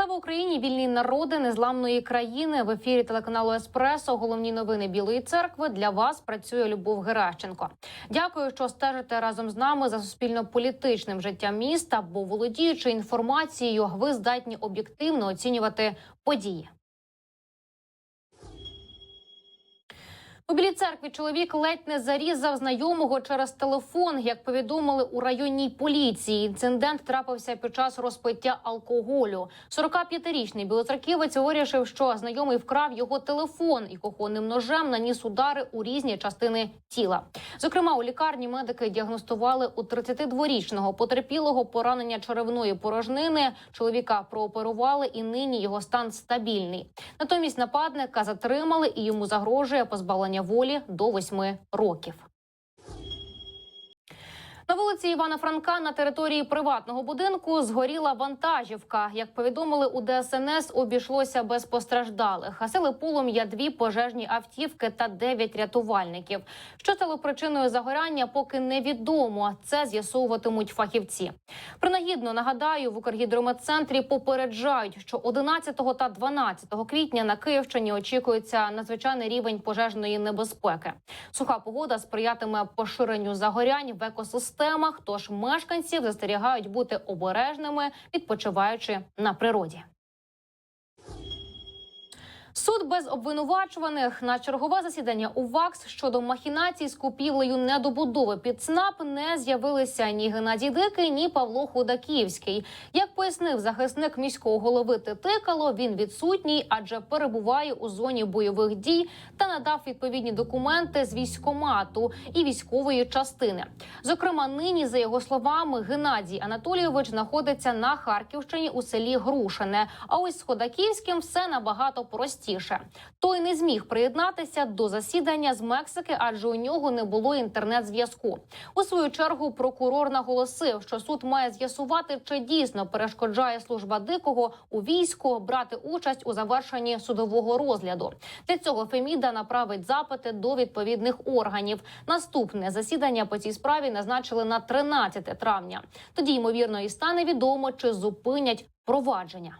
Слава Україні! Вільні народи незламної країни в ефірі телеканалу Еспресо. Головні новини Білої церкви для вас працює Любов Геращенко. Дякую, що стежите разом з нами за суспільно-політичним життям міста. Бо володіючи інформацією, ви здатні об'єктивно оцінювати події. У білій церкві чоловік ледь не зарізав знайомого через телефон. Як повідомили у районній поліції, інцидент трапився під час розпиття алкоголю. 45-річний білоцерківець вирішив, що знайомий вкрав його телефон і кухонним ножем наніс удари у різні частини тіла. Зокрема, у лікарні медики діагностували у 32-річного потерпілого поранення черевної порожнини. Чоловіка прооперували, і нині його стан стабільний. Натомість нападника затримали і йому загрожує позбавлення волі до 8 років. На вулиці Івана Франка на території приватного будинку згоріла вантажівка. Як повідомили у ДСНС, обійшлося без постраждалих. Гасили полум'я дві пожежні автівки та дев'ять рятувальників. Що стало причиною загоряння, поки невідомо. Це з'ясовуватимуть фахівці. Принагідно нагадаю, в Укргідрометцентрі попереджають, що 11 та 12 квітня на Київщині очікується надзвичайний рівень пожежної небезпеки. Суха погода сприятиме поширенню загорянь в екосистемах. Тож мешканців застерігають бути обережними, відпочиваючи на природі. Суд без обвинувачуваних на чергове засідання у ВАКС щодо махінацій з купівлею недобудови під ЦНАП не з'явилися ні Геннадій Дикий, ні Павло Худаківський. Як пояснив захисник міського голови Титикало, він відсутній, адже перебуває у зоні бойових дій та надав відповідні документи з військомату і військової частини. Зокрема, нині, за його словами, Геннадій Анатолійович знаходиться на Харківщині у селі Грушине. А ось з Ходаківським все набагато простіше. Той не зміг приєднатися до засідання з Мексики, адже у нього не було інтернет-зв'язку. У свою чергу прокурор наголосив, що суд має з'ясувати, чи дійсно перешкоджає служба дикого у війську брати участь у завершенні судового розгляду. Для цього Феміда направить запити до відповідних органів. Наступне засідання по цій справі назначили на 13 травня. Тоді ймовірно і стане відомо, чи зупинять провадження.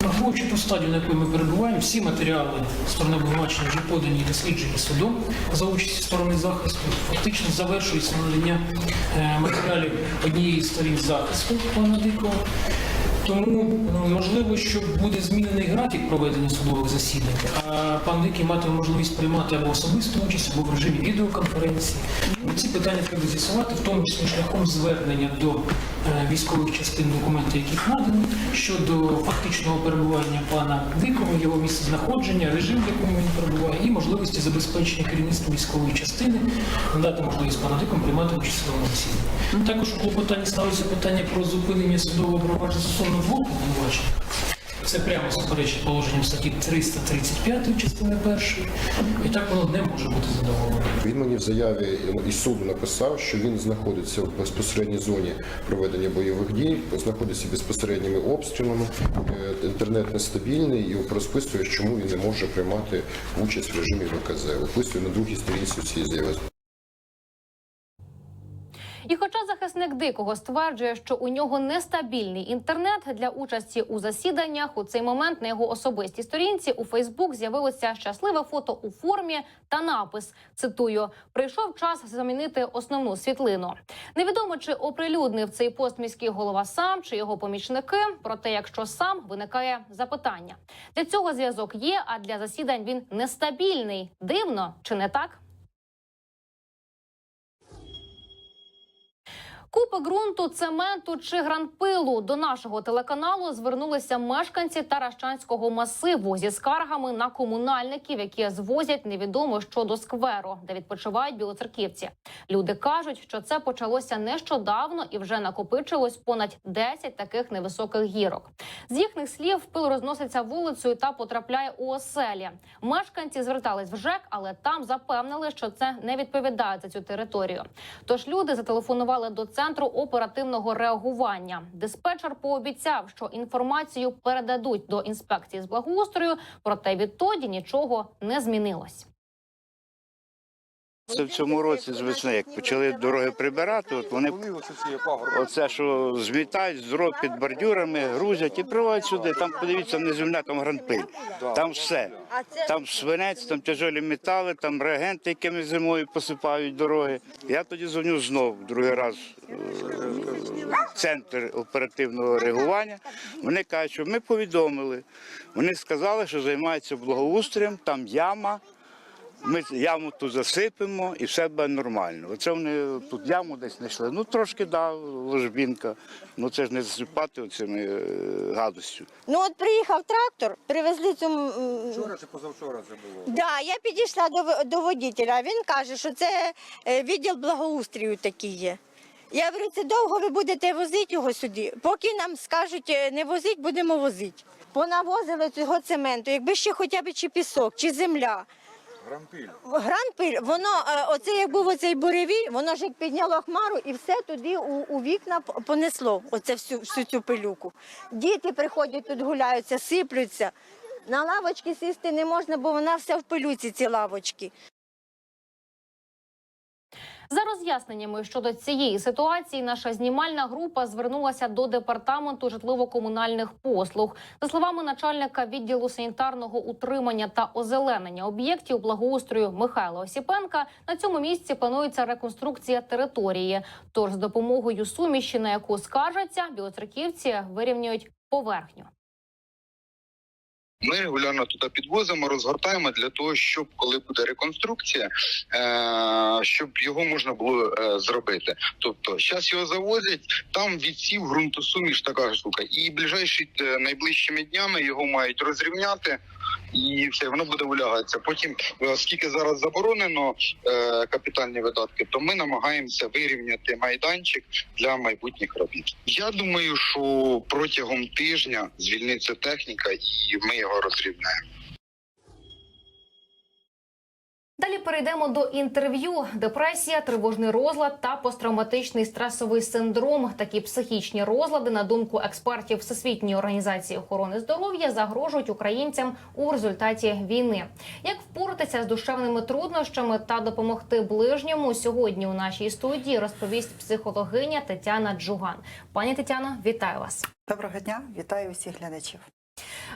Враховуючи ту стадію, на якій ми перебуваємо, всі матеріали сторони обвинувачення вже подані і досліджені судом за участі сторони захисту. Фактично завершується надання е, матеріалів однієї з сторін захисту пана Дикого. Тому ну, можливо, що буде змінений графік проведення судових засідань, а пан Дикий матиме можливість приймати або особисту участь, або в режимі відеоконференції. Ці питання треба з'ясувати, в тому числі шляхом звернення до е, військових частин документів, яких надані, щодо фактичного перебування пана Дикого, його місце знаходження, режим, в якому він перебуває, і можливості забезпечення керівництва військової частини, надати можливість пану Дикому приймати участь в судовому засіданні. Також у клопотанні ставиться питання про зупинення судового провадження стосовно двох обвинувачень. Це прямо суперечить положенням статті 335 частини першої, і так воно не може бути задоволено. Він мені в заяві із суду написав, що він знаходиться в безпосередній зоні проведення бойових дій, знаходиться безпосередніми обстрілами, е, інтернет нестабільний і розписує, чому він не може приймати участь в режимі ВКЗ. Описує на другій сторінці цієї заяви. І хоча захисник дикого стверджує, що у нього нестабільний інтернет для участі у засіданнях, у цей момент на його особистій сторінці у Фейсбук з'явилося щасливе фото у формі та напис. Цитую: прийшов час замінити основну світлину. Невідомо чи оприлюднив цей пост міський голова сам чи його помічники. Проте, якщо сам виникає запитання, для цього зв'язок є, а для засідань він нестабільний. Дивно чи не так? Купи ґрунту, цементу чи гранпилу до нашого телеканалу звернулися мешканці Таращанського масиву зі скаргами на комунальників, які звозять невідомо що до скверу, де відпочивають білоцерківці. Люди кажуть, що це почалося нещодавно і вже накопичилось понад 10 таких невисоких гірок. З їхніх слів пил розноситься вулицею та потрапляє у оселі. Мешканці звертались в ЖЕК, але там запевнили, що це не відповідає за цю територію. Тож люди зателефонували до центру оперативного реагування. Диспетчер пообіцяв, що інформацію передадуть до інспекції з благоустрою, проте відтоді нічого не змінилось. Це в цьому році з весни, як почали дороги прибирати, от вони оце, що змітають, з дорог під бордюрами, грузять і приводять сюди. Там подивіться, не земля, там гранпиль. Там все. Там свинець, там тяжелі метали, там реагенти, якими зимою посипають дороги. Я тоді дзвоню знов другий раз е, в центр оперативного реагування. Вони кажуть, що ми повідомили. Вони сказали, що займаються благоустроєм, там яма. Ми яму тут засипемо і все буде нормально. Оце вони тут яму десь знайшли. Ну трошки да, ложбінка. Ну це ж не засипати оцими е, гадостю. Ну от приїхав трактор, привезли цю. Вчора чи позавчора це було? Да, я підійшла до, до водителя. Він каже, що це е, відділ благоустрою такий є. Я говорю, це довго ви будете возити його сюди. Поки нам скажуть е, не возить, будемо возити. Понавозили цього цементу, якби ще хоча б чи пісок, чи земля. Грампіль. Гранпиль, воно, е, оце як був оцей буревій, воно ж як підняло хмару і все туди у, у вікна понесло, оце всю, всю цю пилюку. Діти приходять тут гуляються, сиплються. На лавочки сісти не можна, бо вона вся в пилюці, ці лавочки. За роз'ясненнями щодо цієї ситуації, наша знімальна група звернулася до департаменту житлово-комунальних послуг. За словами начальника відділу санітарного утримання та озеленення об'єктів благоустрою Михайла Осіпенка, на цьому місці планується реконструкція території. Тож з допомогою суміші, на яку скаржаться, білоцерківці вирівнюють поверхню. Ми регулярно туди підвозимо, розгортаємо для того, щоб коли буде реконструкція, е- щоб його можна було е, зробити. Тобто, зараз його завозять, там відсів ґрунтосуміш, така штука, і ближайші е, найближчими днями його мають розрівняти. І все воно буде улягатися. Потім, е, оскільки зараз заборонено е, капітальні видатки, то ми намагаємося вирівняти майданчик для майбутніх робіт. Я думаю, що протягом тижня звільниться техніка, і ми його розрівняємо. Далі перейдемо до інтерв'ю. Депресія, тривожний розлад та посттравматичний стресовий синдром. Такі психічні розлади, на думку експертів Всесвітньої організації охорони здоров'я, загрожують українцям у результаті війни. Як впоратися з душевними труднощами та допомогти ближньому сьогодні у нашій студії розповість психологиня Тетяна Джуган. Пані Тетяно, вітаю вас. Доброго дня, вітаю всіх глядачів.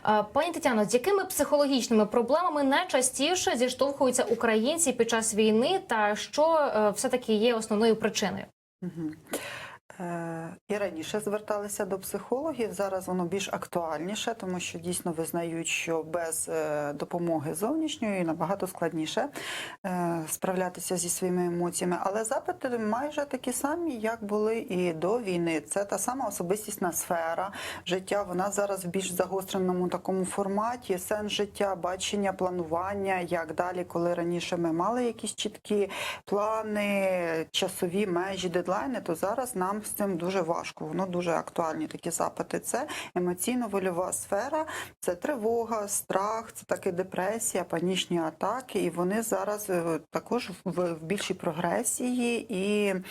Е, Пані Тетяно, з якими психологічними проблемами найчастіше зіштовхуються українці під час війни, та що все таки є основною причиною? Угу. Е, і раніше зверталися до психологів. Зараз воно більш актуальніше, тому що дійсно визнають, що без е, допомоги зовнішньої набагато складніше е, справлятися зі своїми емоціями. Але запити майже такі самі, як були і до війни. Це та сама особистісна сфера життя. Вона зараз в більш загостреному такому форматі. Сенс життя, бачення, планування, як далі, коли раніше ми мали якісь чіткі плани, часові межі, дедлайни, то зараз нам з цим дуже важко. Воно дуже актуальні такі запити. Це емоційно-вольова сфера, це тривога, страх, це таки депресія, панічні атаки. І вони зараз е, також в, більшій прогресії і е,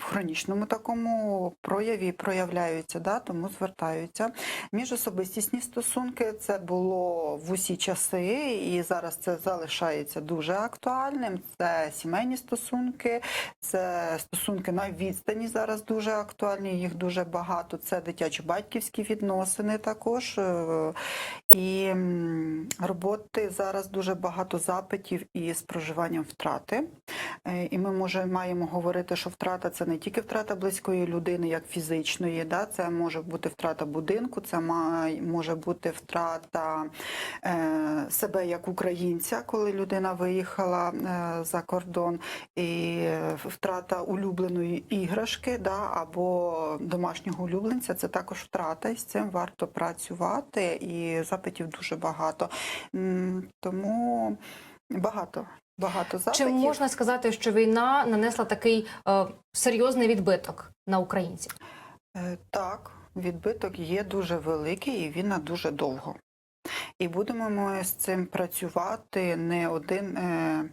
в хронічному такому прояві проявляються, да, тому звертаються. Міжособистісні стосунки це було в усі часи, і зараз це залишається дуже актуальним. Це сімейні стосунки, це стосунки на відстані зараз дуже актуальні, їх дуже багато. Це дитячо-батьківські відносини також. е, І роботи зараз дуже багато запитів із проживанням втрати. Е, І ми може, маємо говорити, що втрата це не тільки втрата близької людини, як фізичної, да? це може бути втрата будинку, це може бути втрата е, себе як українця, коли людина виїхала е, за кордон, і втрата улюбленої іграшки, да? або домашнього улюбленця це також втрата, і з цим варто працювати, і запитів дуже багато. Тому багато. Багато Чи можна сказати, що війна нанесла такий е, серйозний відбиток на українців? Е, Так, відбиток є дуже великий і він на дуже довго. І будемо ми з цим працювати не один е,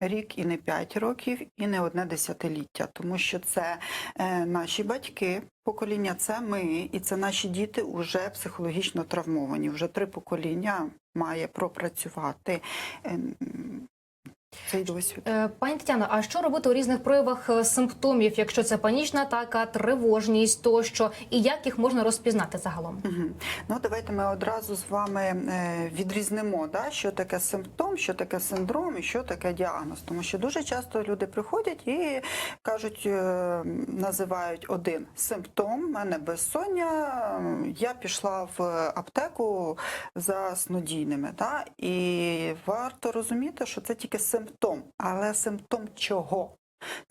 рік і не п'ять років, і не одне десятиліття, тому що це е, наші батьки, покоління, це ми, і це наші діти вже психологічно травмовані. Вже три покоління має пропрацювати. е, цей досвід. Е, Пані Тетяно, а що робити у різних проявах е, симптомів, якщо це панічна атака, тривожність тощо, і як їх можна розпізнати загалом? Мгм. Ну, давайте ми одразу з вами е, відрізнимо, да, що таке симптом, що таке синдром і що таке діагноз. Тому що дуже часто люди приходять і кажуть, називають один симптом, в мене безсоння, я пішла в аптеку за снодійними. Да, і варто розуміти, що це тільки симптом, але симптом чого?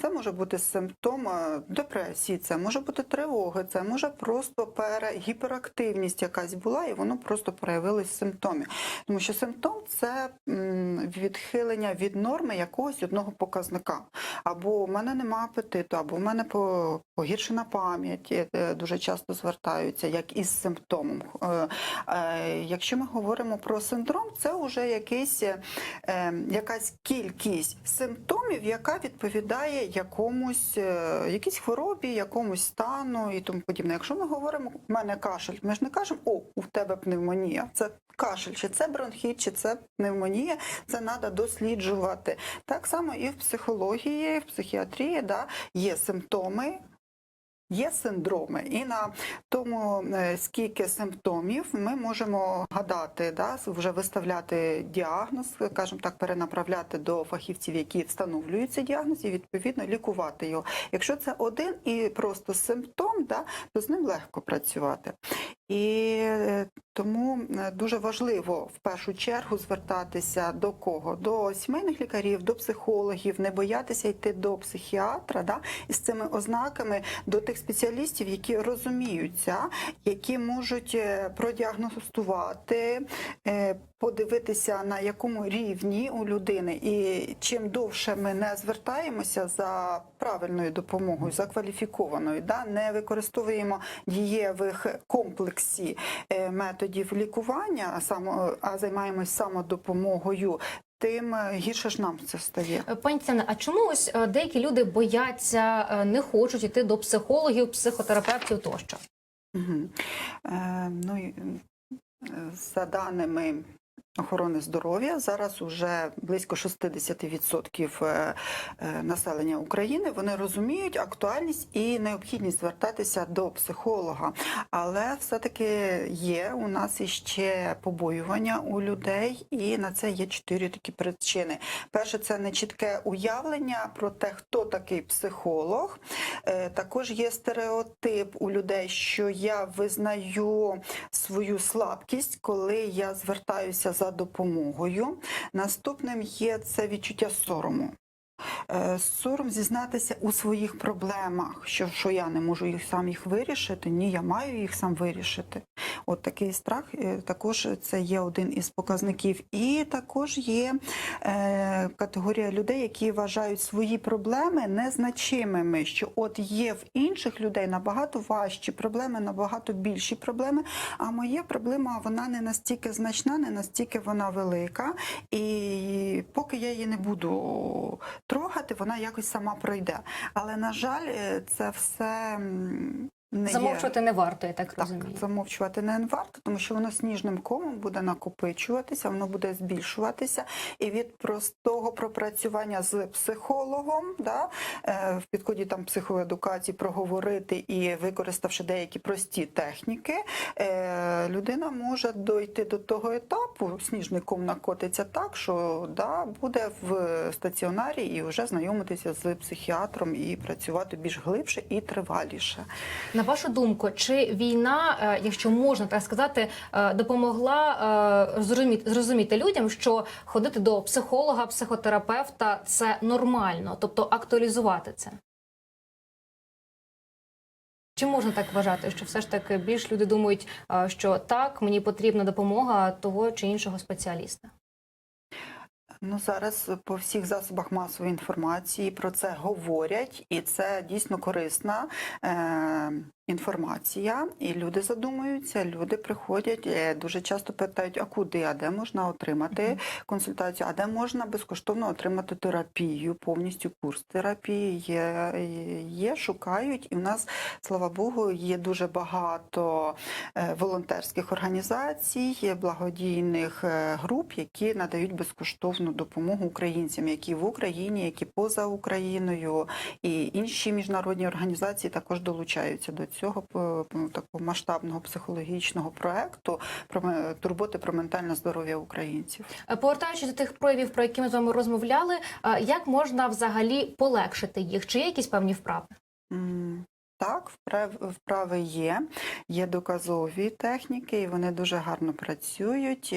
Це може бути симптом е, депресії, це може бути тривоги, це може просто перегіперактивність якась була, і воно просто проявилось в симптомі. Тому що симптом це відхилення від норми якогось одного показника. Або у мене нема апетиту, або в мене погіршена пам'ять, е, дуже часто звертаються, як із симптомом. Е, е, Якщо ми говоримо про синдром, це вже якийсь, е, е, якась кількість симптомів, яка відповідає якомусь е, якійсь хворобі, якомусь стану і тому подібне. Якщо ми говоримо, в мене кашель, ми ж не кажемо, о, у тебе пневмонія. Це кашель, чи це бронхіт, чи це пневмонія, це треба досліджувати. Так само і в психології, в психіатрії да, є симптоми. Є синдроми, і на тому, е, скільки симптомів, ми можемо гадати, да, вже виставляти діагноз, скажімо так, перенаправляти до фахівців, які встановлюють цей діагноз, і відповідно лікувати його. Якщо це один і просто симптом, да, то з ним легко працювати. І е, тому е, дуже важливо в першу чергу звертатися до кого? До сімейних лікарів, до психологів, не боятися йти до психіатра, да, із цими ознаками, до тих спеціалістів, які розуміються, які можуть е, продіагностувати, подивитися на якому рівні у людини. І чим довше ми не звертаємося за правильною допомогою, за кваліфікованою, да, не використовуємо дієвих комплексі е, методів лікування, а займаємось самодопомогою. Тим е, гірше ж нам це стає. Е, Пані Тетяна, а чому ось деякі люди бояться, не хочуть йти до психологів, психотерапевтів тощо? Угу. Е, ну, за даними охорони здоров'я, зараз уже близько 60% е, е, населення України вони розуміють актуальність і необхідність звертатися до психолога. Але все-таки є у нас іще побоювання у людей, і на це є чотири такі причини. Перше, це нечітке уявлення про те, хто такий психолог. Е, Також є стереотип у людей, що я визнаю свою слабкість, коли я звертаюся за допомогою. Наступним є це відчуття сорому. Е, Сором зізнатися у своїх проблемах, що, що я не можу їх сам їх вирішити. Ні, я маю їх сам вирішити. От такий страх е, також це є один із показників. І також є е, категорія людей, які вважають свої проблеми незначимими. Що от є в інших людей набагато важчі проблеми, набагато більші проблеми. А моя проблема вона не настільки значна, не настільки вона велика. І поки я її не буду трогати, вона якось сама пройде. Але на жаль, е, це все не є. Замовчувати не варто, я так Так, розумію. замовчувати не варто, тому що воно сніжним комом буде накопичуватися, воно буде збільшуватися. І від простого пропрацювання з психологом, да, е, в підході там психоедукації проговорити і використавши деякі прості техніки, е, людина може дойти до того етапу, сніжний ком накотиться так, що да, буде в стаціонарі і вже знайомитися з психіатром і працювати більш глибше і триваліше. На вашу думку, чи війна, е, якщо можна так сказати, е, допомогла е, зрозуміти, зрозуміти людям, що ходити до психолога, психотерапевта це нормально, тобто актуалізувати це? Чи можна так вважати, що все ж таки більш люди думають, що так, мені потрібна допомога того чи іншого спеціаліста? Ну зараз по всіх засобах масової інформації про це говорять, і це дійсно корисна е, інформація, і люди задумуються, люди приходять, е, дуже часто питають, а куди, а де можна отримати консультацію, а де можна безкоштовно отримати терапію, повністю курс терапії є, є шукають. І в нас, слава Богу, є дуже багато е, волонтерських організацій, благодійних е, груп, які надають безкоштовну допомогу українцям, які в Україні, які поза Україною, і інші міжнародні організації також долучаються до цього е, такого масштабного психологічного проекту про турботи про ментальне здоров'я українців. Е, Повертаючись до тих проявів, про які ми з вами розмовляли, е, як можна взагалі полегшити їх? Чи є якісь певні вправи? М, Так, вправ, вправи є, є доказові техніки, і вони дуже гарно працюють.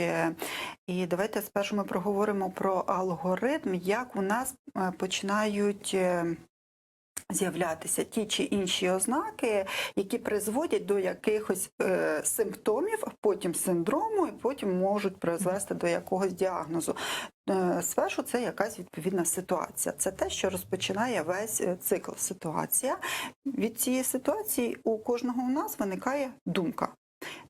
І давайте спершу ми проговоримо про алгоритм, як у нас починають. Е, З'являтися ті чи інші ознаки, які призводять до якихось е, симптомів, потім синдрому, і потім можуть призвести до якогось діагнозу. Е, Спершу це якась відповідна ситуація. Це те, що розпочинає весь е, цикл ситуація. Від цієї ситуації у кожного у нас виникає думка.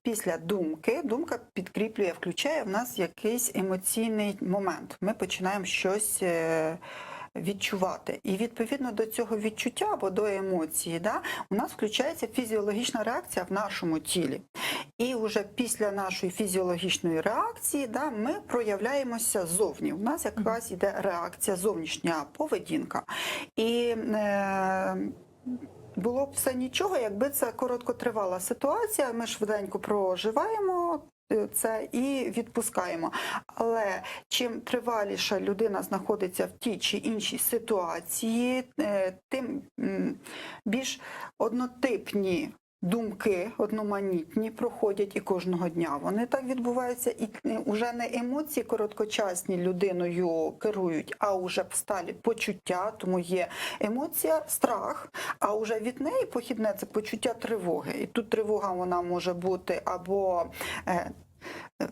Після думки думка підкріплює, включає в нас якийсь емоційний момент. Ми починаємо щось. Відчувати, і відповідно до цього відчуття або до емоції, да, у нас включається фізіологічна реакція в нашому тілі. І вже після нашої фізіологічної реакції да, ми проявляємося зовні. У нас якась іде реакція, зовнішня поведінка. І е, було б все нічого, якби це короткотривала ситуація. Ми швиденько проживаємо. Це і відпускаємо. Але чим триваліша людина знаходиться в тій чи іншій ситуації, е, тим більш однотипні думки, одноманітні проходять і кожного дня. Вони так відбуваються, і вже не емоції короткочасні людиною керують, а вже сталі почуття, тому є емоція, страх, а вже від неї похідне це почуття тривоги. І тут тривога вона може бути або е,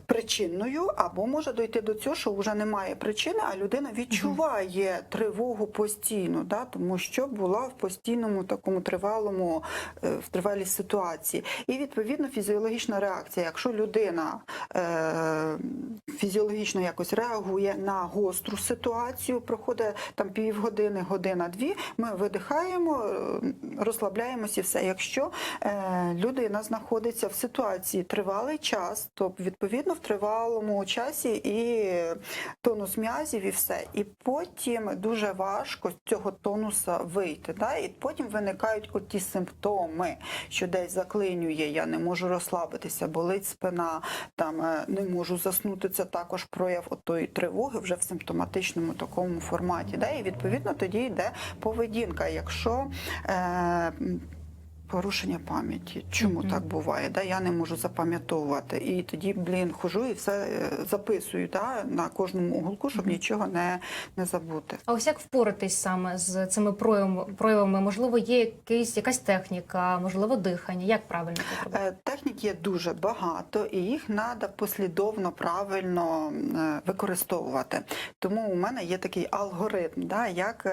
причинною, або може дойти до цього, що вже немає причини, а людина відчуває тривогу постійно, да, тому що була в постійному такому тривалому е, в тривалій ситуації. І відповідно фізіологічна реакція. Якщо людина е, фізіологічно якось реагує на гостру ситуацію, проходить там півгодини, година-дві, ми видихаємо, е, розслабляємося і все. Якщо е, людина знаходиться в ситуації тривалий час, то відповідно в тривалому часі і тонус м'язів, і все. І потім дуже важко з цього тонуса вийти. Да? І потім виникають оті симптоми, що десь заклинює, я не можу розслабитися, болить спина, там е, не можу заснути. Це також прояв отої тривоги вже в симптоматичному такому форматі. Да? І відповідно тоді йде поведінка. Якщо е, Порушення пам'яті. Чому Мгм. так буває? Да? Я не можу запам'ятовувати. І тоді, блін, хожу і все е, записую да? на кожному уголку, щоб Мгм. нічого не, не забути. А ось як впоратись саме з цими проявами? проявами? Можливо, є якийсь якась техніка, можливо, дихання. Як правильно це? Е, Технік є дуже багато, і їх треба послідовно правильно е, використовувати. Тому у мене є такий алгоритм, да, як,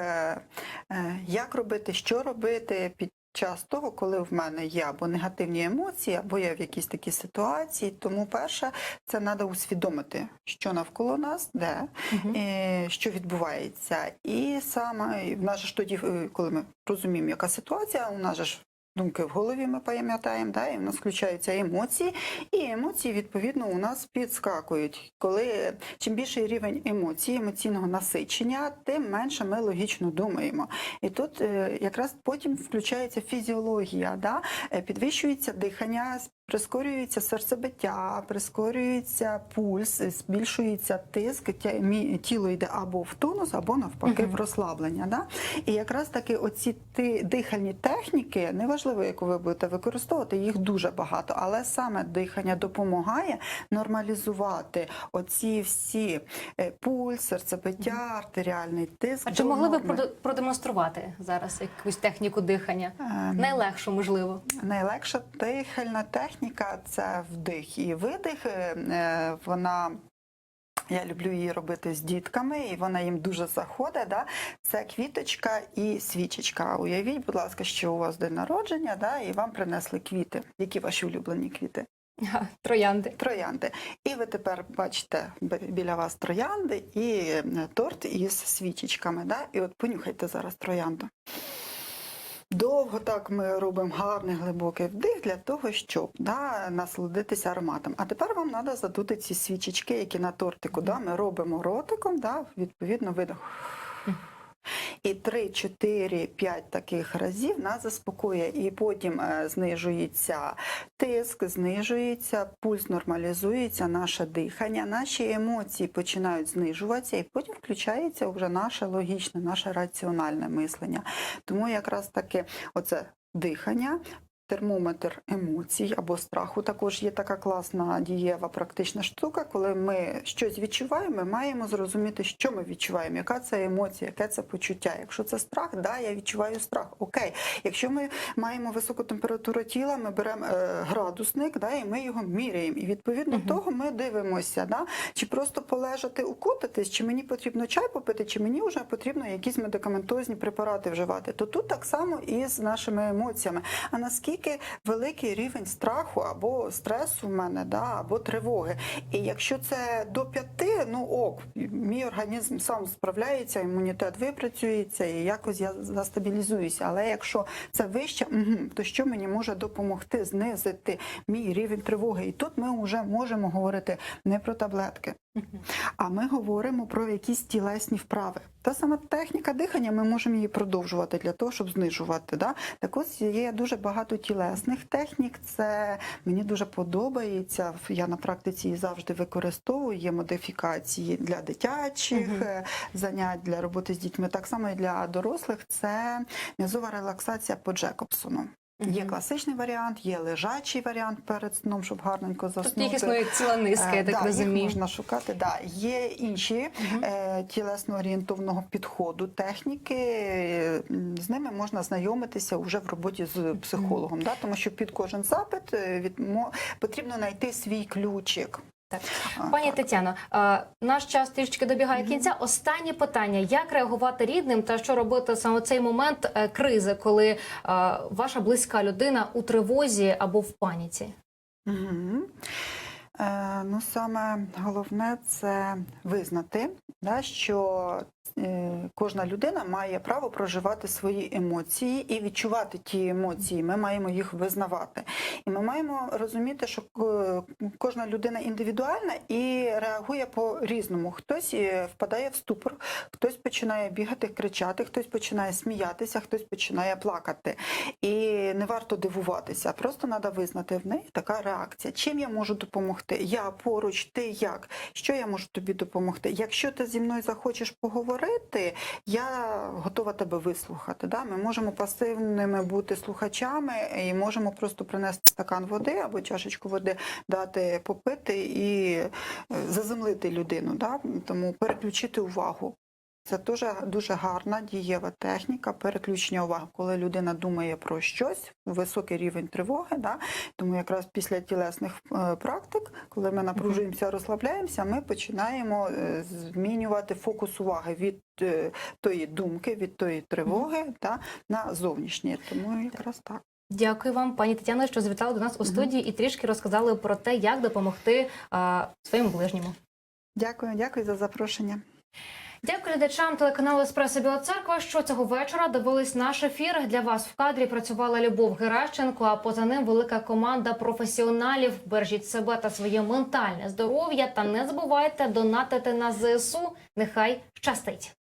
як робити, що робити під час того, коли в мене є або негативні емоції, або я в якійсь такій ситуації. Тому перше, це треба усвідомити, що навколо нас, де, угу. і що відбувається. І саме в нас ж тоді, е, коли ми розуміємо, яка ситуація, у нас же ж думки в голові ми пам'ятаємо, да, і в нас включаються емоції, і емоції відповідно у нас підскакують. Коли чим більший рівень емоцій, емоційного насичення, тим менше ми логічно думаємо. І тут е, якраз потім включається фізіологія, да, е, підвищується дихання. Прискорюється серцебиття, прискорюється пульс, збільшується тиск, тіло йде або в тонус, або навпаки в розслаблення. Да? І якраз таки оці дихальні техніки, неважливо, яку ви будете використовувати, їх дуже багато, але саме дихання допомагає нормалізувати оці всі е, пульс, серцебиття, артеріальний тиск. А чи могли ви продемонструвати зараз якусь техніку дихання? Ем, Найлегшу, можливо. Найлегша дихальна техніка це вдих і видих. Е, е, Вона Я люблю її робити з дітками, і вона їм дуже заходить. Да? Це квіточка і свічечка. Уявіть, будь ласка, що у вас день народження, да? і вам принесли квіти. Які ваші улюблені квіти? Троянди. Троянди. І ви тепер бачите біля вас троянди і е, торт із свічечками. Да? І от понюхайте зараз троянду. Довго так ми робимо гарний глибокий вдих для того, щоб да, насолодитися ароматом. А тепер вам треба задути ці свічечки, які на тортику. Да, ми робимо ротиком, да, відповідно видох. І 3, 4, 5 таких разів нас заспокоює, і потім е, знижується тиск, знижується, пульс нормалізується, наше дихання, наші емоції починають знижуватися, і потім включається вже наше логічне, наше раціональне мислення. Тому якраз таке оце дихання. Термометр емоцій або страху також є така класна дієва практична штука. Коли ми щось відчуваємо, ми маємо зрозуміти, що ми відчуваємо, яка це емоція, яке це почуття. Якщо це страх, да, я відчуваю страх. Окей. Якщо ми маємо високу температуру тіла, ми беремо е, градусник, да, і ми його міряємо. І відповідно того ми дивимося, да, чи просто полежати, укутатись, чи мені потрібно чай попити, чи мені вже потрібно якісь медикаментозні препарати вживати. То тут так само і з нашими емоціями. А наскільки великий рівень страху або стресу в мене, да, або тривоги. І якщо це до п'яти, ну ок, мій організм сам справляється, імунітет випрацюється і якось я застабілізуюся. Але якщо це вище, то що мені може допомогти знизити мій рівень тривоги? І тут ми вже можемо говорити не про таблетки. А ми говоримо про якісь тілесні вправи. Та сама техніка дихання, ми можемо її продовжувати для того, щоб знижувати. Да? Так ось є дуже багато тілесних технік. Це мені дуже подобається. Я на практиці її завжди використовую. Є модифікації для дитячих е, занять, для роботи з дітьми. Так само і для дорослих. Це м'язова релаксація по Джекобсону. Є класичний варіант, є лежачий варіант перед сном, щоб гарненько заснути. Тут їх існує ціла низка, я Е, так да, розумію. Їх можна шукати. Да. Є інші Мгм. е, тілесно-орієнтовного підходу, техніки. З ними можна знайомитися вже в роботі з психологом. Да? Тому що під кожен запит е, від, мо, потрібно знайти свій ключик. Так. Пані. Тетяно, е, наш час трішки добігає кінця. Останнє питання: як реагувати рідним та що робити саме в цей момент е, кризи, коли е, ваша близька людина у тривозі або в паніці? Угу. Е, ну, саме головне це визнати, да, що кожна людина має право проживати свої емоції і відчувати ті емоції. Ми маємо їх визнавати. І ми маємо розуміти, що кожна людина індивідуальна і реагує по-різному. Хтось е, впадає в ступор, хтось починає бігати, кричати, хтось починає сміятися, хтось починає плакати. І не варто дивуватися, просто треба визнати в неї така реакція. Чим я можу допомогти? Я поруч, ти як? Що я можу тобі допомогти? Якщо ти зі мною захочеш поговорити, я готова тебе вислухати. Да? Ми можемо пасивними бути слухачами і можемо просто принести стакан води або чашечку води, дати попити і е, заземлити людину. Да? Тому переключити увагу. Це дуже дуже гарна дієва техніка переключення уваги, коли людина думає про щось, високий рівень тривоги. Да? Тому якраз після тілесних е, практик, коли ми напружуємося, розслабляємося, ми починаємо е, змінювати фокус уваги від е, тої думки, від тої тривоги да, на зовнішнє. Тому якраз так. Дякую вам, пані Тетяно, що завітали до нас у студії і трішки розказали про те, як допомогти е, своєму ближньому. Дякую, дякую за запрошення. Дякую глядачам телеканалу Еспресо Біла Церква, що цього вечора дивились наш ефір. Для вас в кадрі працювала Любов Геращенко. А поза ним велика команда професіоналів. Бережіть себе та своє ментальне здоров'я. Та не забувайте донатити на ЗСУ. Нехай щастить.